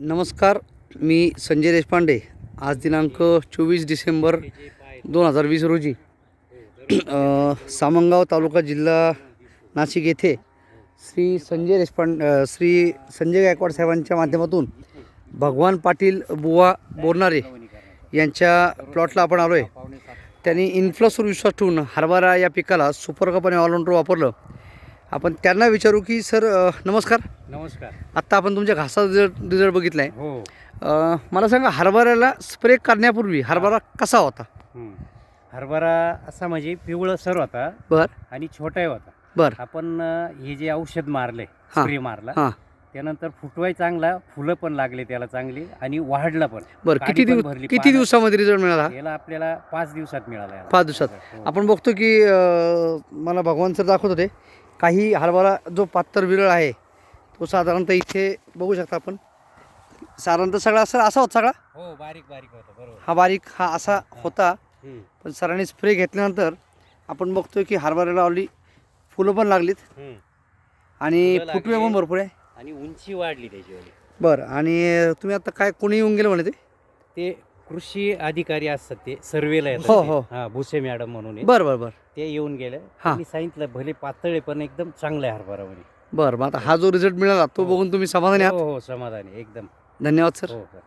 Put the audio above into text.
नमस्कार मी संजय देशपांडे. आज दिनांक चोवीस डिसेंबर दोन हजार वीस रोजी. सामंगाव तालुका जिल्हा नाशिक येथे श्री संजय देशपांड श्री संजय गायकवाड साहेबांच्या माध्यमातून भगवान पाटील बुवा बोरणारे यांच्या प्लॉटला आपण आलो आहे त्यांनी इन्फ्लसवर विश्वास ठेवून हरभरा या पिकाला सुपर ऑलराऊंडर वापरलं. आपण त्यांना विचारू की सर अ, नमस्कार. नमस्कार. आत्ता आपण तुमच्या घासाचा रिझल्ट रिझल्ट बघितला आहे हो. अ, मला सांगा हरभऱ्याला स्प्रे करण्यापूर्वी हरभरा कसा होता? हं. हरभरा असा म्हणजे पिवळं सर होता. बर. आणि छोटाही होता. बर. आपण अं, हे जे औषध मारले हा. स्प्रे मारला हां. त्यानंतर फुटवाय चांगला फुलं पण लागले त्याला चांगली आणि वाढला पण. बरं काडी किती पण दिवस भरली, किती पानं- दिवसामध्ये रिझल्ट मिळाला? याला आपल्याला पाच दिवसात मिळाला याला. पाच दिवसात. हो. आपण बघतो की अ, मला भगवान सर दाखवत होते काही हरभरा जो पात्तर विरळ आहे तो साधारणतः इथे बघू शकता आपण. साधारणतः सगळा सर असा होता सगळा? हो बारीक बारीक होता बरोबर. हा बारीक हा असा होता. पण सरांनी स्प्रे घेतल्यानंतर आपण बघतोय की हरभऱ्याला ऑलरेडी फुलं पण लागलीत. आणि फुलं फुटवे पण. भरपूर आहे. आणि उंची वाढली त्याची बरं आणि तुम्ही आता काय कोणी येऊन गेलं म्हणे ते? ते कृषी अधिकारी असतात ते सर्वेला येतात हो, ते. हो. हा भुसे मॅडम म्हणून आहे. बरं बरं बरं ते येऊन गेले हा. त्यांनी सांगितलं भले पातळे पण एकदम चांगलं आहे हरभरा म्हणे बरं मग आता हा जो रिझल्ट मिळाला तो हो. बघून तुम्ही समाधानी आहात हो हो समाधानी एकदम धन्यवाद सर हो सर